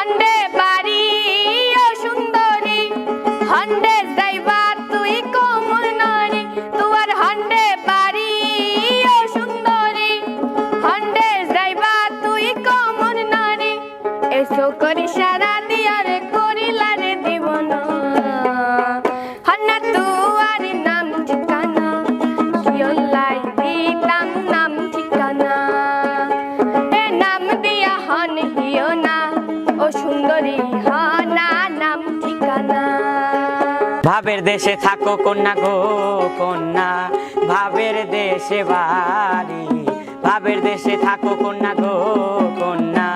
হন্ডে বাড়ি, ও সুন্দরী। হন্ডে যাইবা তুই কোমল নারী। তুয়ার হন্ডে বাড়ি, ও সুন্দরী। হন্ডে যাইবা তুই কোমল নারী। এসো করি সারা ভাবের দেশে থাকো কন্যা গো, কন্যা। ভাবের দেশে বাড়ি, ভাবের দেশে থাকো কন্যা গো, কন্যা।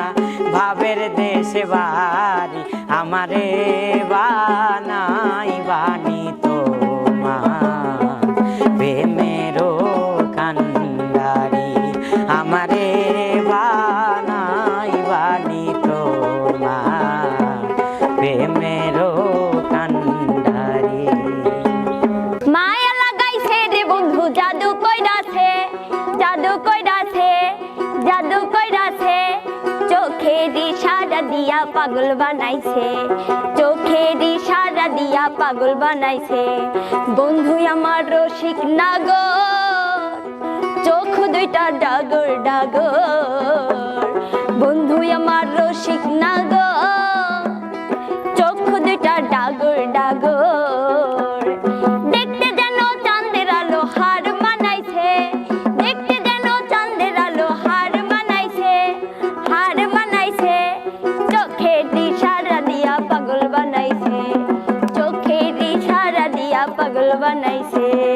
ভাবের দেশে বাড়ি, আমারে বানাই বানি তোমার। কান্ডারি, আমারে বানাই বানি তোমার। প্রেমেরও কইরাছে জাদু কইরাছে চোখে দিশারা দিয়া পাগল বানাইছে, চোখে দিশারা দিয়া পাগল বানাইছে। বন্ধু আমার রসিক নাগর, চোখ দুইটা ডাগর ডাগর। বন্ধু আমার রসিক নাগর પગલ બનાય છે.